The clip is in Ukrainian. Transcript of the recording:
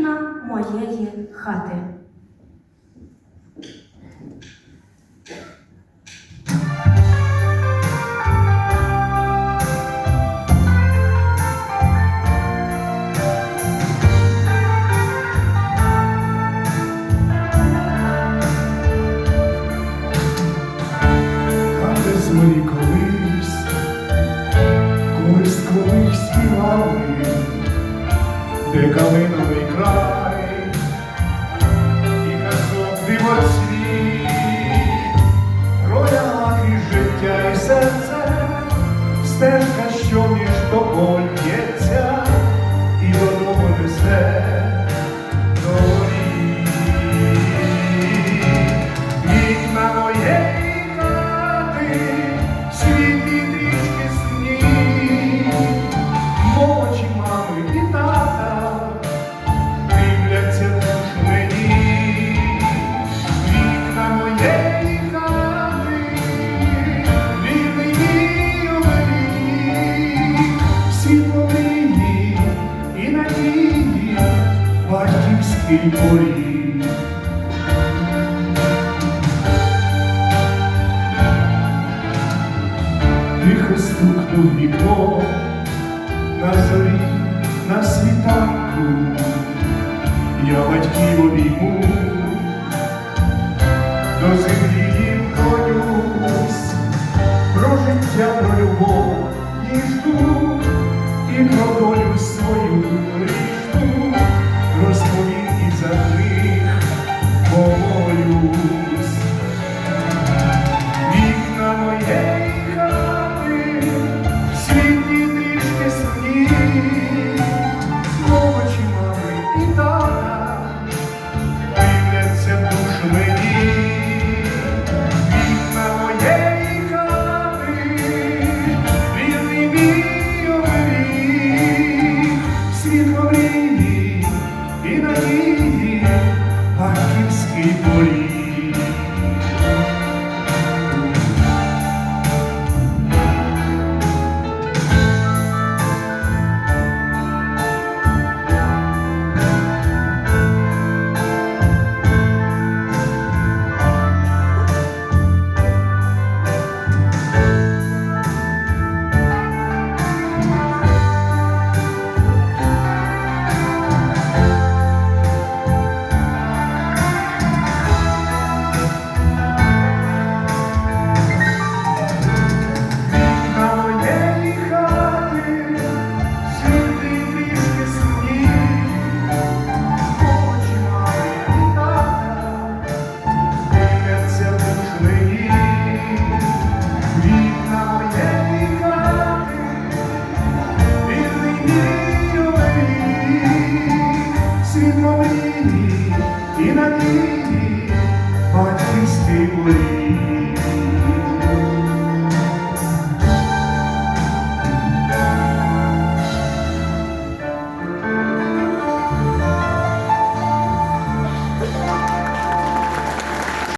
вікна моєї хати. Свої колись, колись колись співали, де калиновий край, і казок дивоцвіт, рояла і життя і серце, стежка, що між тобою б'ється, надії, батьківський поріг. Тихо стукнув вікно на зорі, на світанку, я батьків обійму, до землі їм клонюсь, про життя, про любов і жду, і про долю свою і надії, батьківський поріг.